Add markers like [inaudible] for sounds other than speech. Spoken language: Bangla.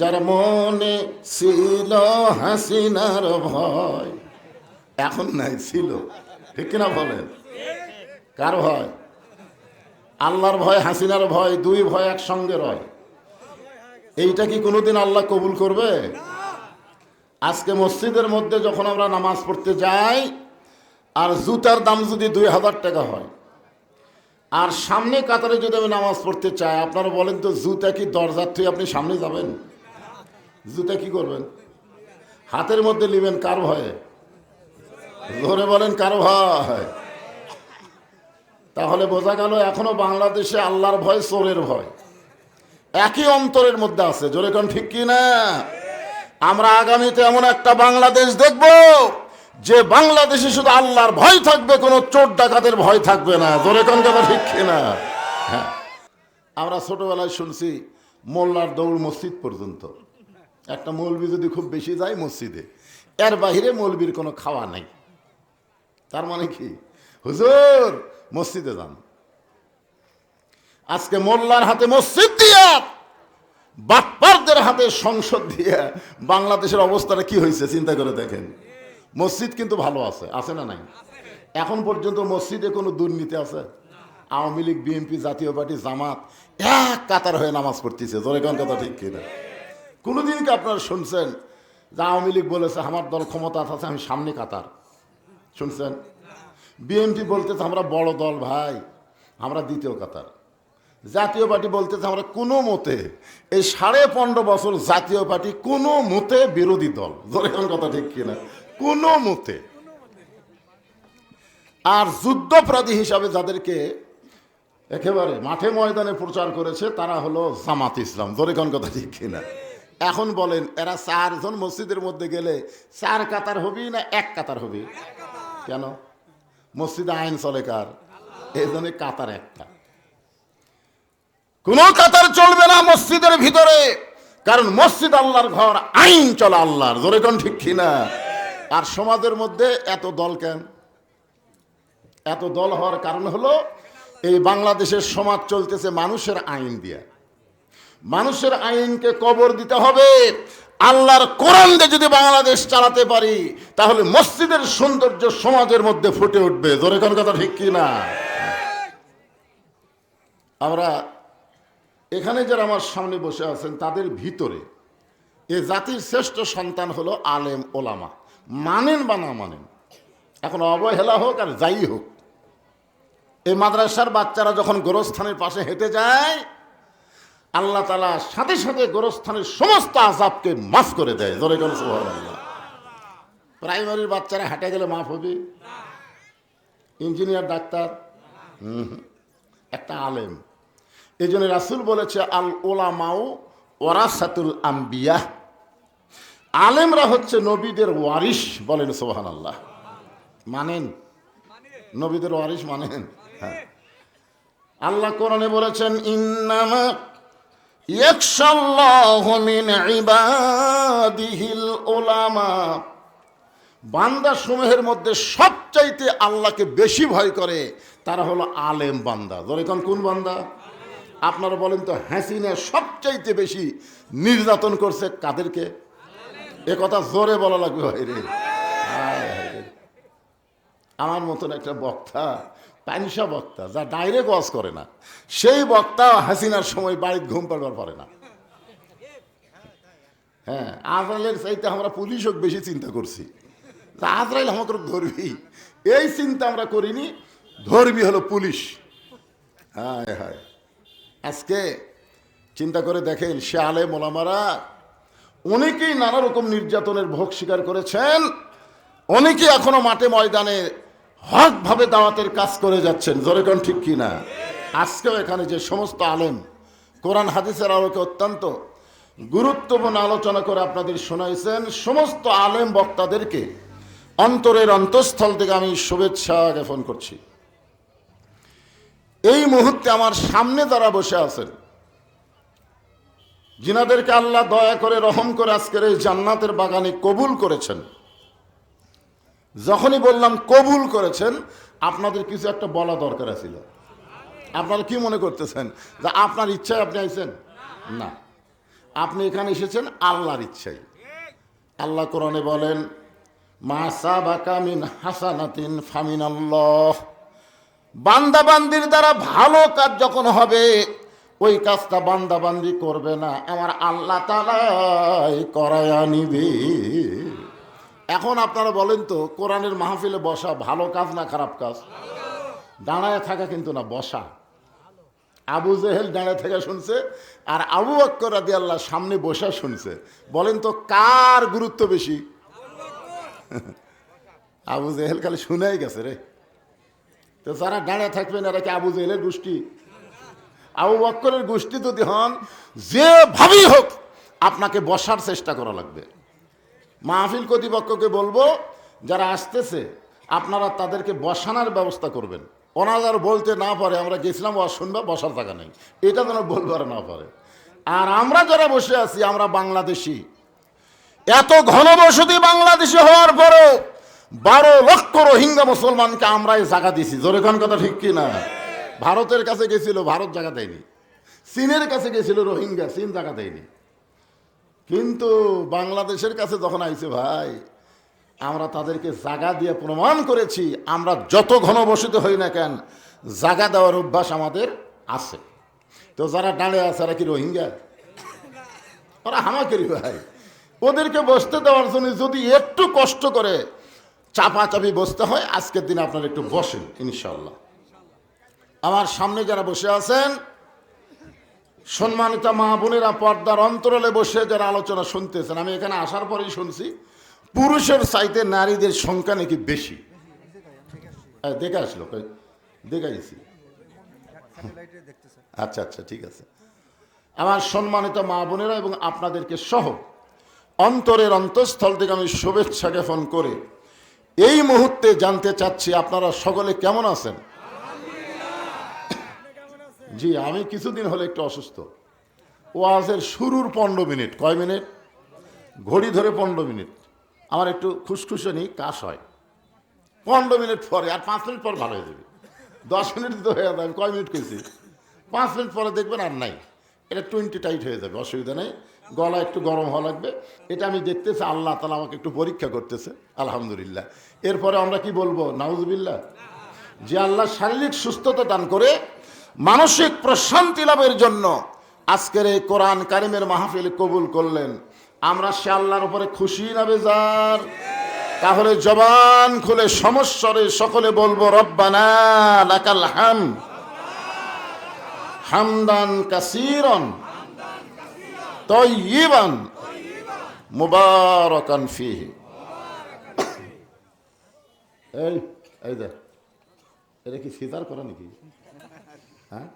যার মনে ছিল হাসিনার ভয়, এখন নাই, ছিল। ঠিক কিনা বলেন? কার ভয়? আল্লাহর ভয়, হাসিনার ভয়, দুই ভয় একসঙ্গে রয়। এইটা কি কোনোদিন আল্লাহ কবুল করবে? আজকে মসজিদের মধ্যে যখন আমরা নামাজ পড়তে যাই, আর জুতার দাম যদি দুই হাজার টাকা হয়, আর সামনে কাতারে যদি আমি নামাজ পড়তে চাই, আপনারা বলেন তো, জুতা কি দরজার থেকে আপনি সামনে যাবেন? জুতা কি করবেন? হাতের মধ্যে নেবেন কার ভয়ে? ধরে বলেন কার ভয়? তাহলে বোঝা গেল এখনও বাংলাদেশে আল্লাহর ভয়, চোরের ভয়। একই অন্তরের মধ্যে আছে। জোরে কোন ঠিক কি না আমরা আগামীতে এমন একটা বাংলাদেশ দেখব, যে বাংলাদেশে শুধু আল্লাহর ভয় থাকবে, কোনো চোর ডাকাতের ভয় থাকবে না। জোরে কোন কথা ঠিক কি না হ্যাঁ। আমরা ছোটবেলায় শুনছি, মোল্লার দৌড় মসজিদ পর্যন্ত। একটা মৌলবি যদি খুব বেশি যায় মসজিদে, এর বাহিরে মৌলবির কোনো খাওয়া নাই। তার মানে কি? হুজুর, মসজিদে যান। আজকে মোল্লার হাতে মসজিদ দিয়া বাটপারদের হাতে সংসদ দিয়ে, বাংলাদেশের অবস্থাটা কি হয়েছে চিন্তা করে দেখেন। মসজিদ কিন্তু ভালো আছে আছে না নাই? এখন পর্যন্ত মসজিদে কোনো দুর্নীতি আছে? আওয়ামী লীগ, বিএনপি, জাতীয় পার্টি, জামাত, এক কাতার হয়ে নামাজ পড়তেছে। জোরে কথা ঠিক কিনা? কোনোদিন কি আপনারা শুনছেন যে আওয়ামী লীগ বলেছে, আমার দল ক্ষমতা আছে, আমি সামনে কাতার শুনছেন? বিএনপি বলতেছে, আমরা বড় দল ভাই, আমরা দ্বিতীয় কাতার জাতীয় পার্টি বলতেছে, আমরা কোনো মতে এই সাড়ে পনেরো বছর জাতীয় পার্টি কোনো মতে বিরোধী দল কোন কথা ঠিক কিনা? কোনো মতে। আর যুদ্ধপ্রাধী হিসাবে যাদেরকে একেবারে মাঠে ময়দানে প্রচার করেছে, তারা হলো জামাত ইসলাম। ধরে কোন কথা ঠিক কিনা? এখন বলেন, এরা চারজন মসজিদের মধ্যে গেলে চার কাতার হবি না এক কাতার হবি? কেন? মসজিদে আইন চলে কার? এই কাতার একটা। কোন কাতার চলবে না মসজিদের ভিতরে, কারণ মসজিদ আল্লাহর ঘর, আইন চলে আল্লাহর। জোরে কোন ঠিক কিনা? আর সমাজের মধ্যে এত দল কেন? এত দল হওয়ার কারণ হলো, এই বাংলাদেশের সমাজ চলতেছে মানুষের আইন দিয়ে। মানুষের আইনকে কবর দিতে হবে। আল্লাহর কোরআন দিয়ে যদি বাংলাদেশ চালাতে পারি, তাহলে মসজিদের সৌন্দর্য সমাজের মধ্যে ফুটে উঠবে। জোরে কোন কথা ঠিক কি না? আমরা এখানে যারা আমার সামনে বসে আছেন, তাদের ভিতরে এ জাতির শ্রেষ্ঠ সন্তান হলো আলেম ওলামা। মানেন বা না মানেন, এখন অবহেলা হোক আর যাই হোক এই মাদ্রাসার বাচ্চারা যখন গোরস্থানের পাশে হেঁটে যায় আল্লাহ তালা সাথে সাথে গোরস্থানের সমস্ত আজাবকে মাফ করে দেয়। জোরে প্রাইমারির বাচ্চারা হেঁটে গেলে মাফ হবে। Engineer, doctor. একটা আলেম। এই জন্য রাসুল বলেছে, আল ওলামাও ওরাসাতুল আম্বিয়া। আলেমরা হচ্ছে নবীদের ওয়ারিস বলেন সোহান আল্লাহ মানেন? নবীদের ওয়ারিস মানেন? হ্যাঁ। আল্লাহ কোরআনে বলেছেন, ইন্নামা বান্দা সমূহের মধ্যে সবচাইতে আল্লাহকে বেশি ভয় করে, তারা হলো আলেম বান্দা। ধরে কোন বান্দা? আপনারা বলেন তো, হাসিনা সবচাইতে বেশি নির্যাতন করছে কাদেরকে? এ কথা জোরে বলা লাগবে। আমার মতন একটা বক্তা পানিসা বক্তা, যা ডাইরেক্ট ওয়াজ করে না। সেই বক্তা হাসিনার সময় বাড়িতে ঘুম পাড়বার পারে না। হ্যাঁ আজরাইলের চাইতে আমরা পুলিশ হোক বেশি চিন্তা করছি। আজরাইল আমাকে ধরবি এই চিন্তা আমরা করিনি। ধরবি হলো পুলিশ। হায় হায়। আজকে চিন্তা করে দেখেন সে আলে মোলামারা অনেকেই নানা রকম নির্যাতনের ভোগ স্বীকার করেছেন অনেকে এখনও মাঠে ময়দানে হকভাবে দাওয়াতের কাজ করে যাচ্ছেন। জোরে কোন ঠিক কি না আজকেও এখানে যে সমস্ত আলেম, কোরআন, হাদিসের আলোকে অত্যন্ত গুরুত্বপূর্ণ আলোচনা করে আপনাদের শোনাইছেন, সমস্ত আলেম বক্তাদেরকে অন্তরের অন্তঃস্থল থেকে আমি শুভেচ্ছা জ্ঞাপন করছি। এই মুহূর্তে আমার সামনে যারা বসে আছেন, যিনাদেরকে আল্লাহ দয়া করে রহম করে আজকের এই জান্নাতের বাগানে কবুল করেছেন যখনই বললাম কবুল করেছেন, আপনাদের কিছু একটা বলা দরকার ছিল। আপনারা কি মনে করতেছেন? যে আপনার ইচ্ছায় আপনি আইছেন? না। আপনি এখানে এসেছেন আল্লাহর ইচ্ছাই আল্লাহ কোরআনে বলেন, মা সাবাকা মিন হাসানাতিন ফামিন আল্লাহ দ্বারা ভালো কাজ যখন হবে, ওই কাজটা বান্দা বান্দি করবে না। আমার আল্লাহ তালাই করায়া নিবে। এখন আপনারা বলেন তো, কোরআনের মাহফিলে বসা ভালো কাজ না খারাপ কাজ? দাঁড়ায় থাকা কিন্তু না, বসা। আবু জেহেল দাঁড়ায় থাকা শুনছে, আর আবু বক্কর রাদি আল্লাহ সামনে বসা শুনছে। বলেন তো, কার গুরুত্ব বেশি? [laughs] আবু জেহেল খালি শুনেই গেছে রে। তো যারা দাঁড়ায় থাকবেন, এরা কি আবু জেহেলের গোষ্ঠী? আবু বক্করের গোষ্ঠী যদি হন, যেভাবেই হোক, আপনাকে বসার চেষ্টা করা লাগবে। মাহফিল কর্তৃপক্ষকে বলব, যারা আসতেছে, আপনারা তাদেরকে বসানোর ব্যবস্থা করবেন। ওনারা বলতে না পারে, আমরা গেছিলাম ও শুনবা, বসার জায়গা নেই। এটা যেন বলবার না পারে। আর আমরা যারা বসে আছি, আমরা বাংলাদেশি। এত ঘনবসতি বাংলাদেশি হওয়ার পরও বারো লক্ষ রোহিঙ্গা মুসলমানকে আমরাই জায়গা দিছি জোরে কোন কথা ঠিক কি না ভারতের কাছে গেছিল, ভারত জায়গা দেয়নি। চীনের কাছে গেছিল, রোহিঙ্গা, চীন জায়গা দেয়নি। কিন্তু বাংলাদেশের কাছে যখন আইছে, ভাই, আমরা তাদেরকে জাগা দিয়ে প্রমাণ করেছি, আমরা যত ঘনবসিত হই না কেন, জাগা দেওয়ার অভ্যাস আমাদের আছে। তো যারা দাঁড়িয়ে আছে, এরা কি রোহিঙ্গা? ওরা হামাকেরি ভাই। ওদেরকে বসতে দেওয়ার জন্য যদি একটু কষ্ট করে চাপাচাপি বসতে হয়, আজকের দিনে আপনারা একটু বসেন ইনশাল্লাহ আমার সামনে যারা বসে আছেন সম্মানিত মা বোনেরা পর্দার অন্তরালে বসে যারা আলোচনা শুনতেছেন আমি এখানে আসার পরেই শুনছি পুরুষের চাইতে নারীদের সংখ্যা নাকি বেশি? এই, দেখে আসলো কই, দেখে আচ্ছা আচ্ছা ঠিক আছে। আমার সম্মানিত মা বোনেরা এবং আপনাদেরকে সহ অন্তরের অন্তঃস্থল থেকে আমি শুভেচ্ছা জ্ঞাপন করে এই মুহূর্তে জানতে চাচ্ছি আপনারা সকলে কেমন আছেন? জি, আমি কিছুদিন হলে একটু অসুস্থ। ওয়াজের শুরুর পনেরো মিনিট, কয় মিনিট? ঘড়ি ধরে পনেরো মিনিট। আমার একটু খুসখুসানি কাশ হয়। পনেরো মিনিট পরে, আর পাঁচ মিনিট পর ভালো হয়ে যাবে। দশ মিনিট তো হয়ে যাবে, আমি কয় মিনিট করেছি পাঁচ মিনিট পরে দেখবেন আর নাই। এটা টোয়েন্টি টাইট হয়ে যাবে, অসুবিধা নেই। গলা একটু গরম হওয়া লাগবে। এটা আমি দেখতেছি, আল্লাহ তালা আমাকে একটু পরীক্ষা করতেছে, আলহামদুলিল্লাহ। এরপরে আমরা কি বলব? নাউজবিল্লাহ। যে আল্লাহ শারীরিক সুস্থতা দান করে মানসিক প্রশান্তি লাভের জন্য আজকের এই কোরআন কারিমের মাহফিল কবুল করলেন। আমরা সে আল্লাহর উপরে খুশি না বেজার? তাহলে জবান খুলে সমস্যরে সকলে বলব, রব্বানা লাকাল হাম। হামদান কাসিরন। তয়িবান। মুবারকান ফিহি। এই এই দেখ। এটা কি সিজার করা নাকি? হ্যাঁ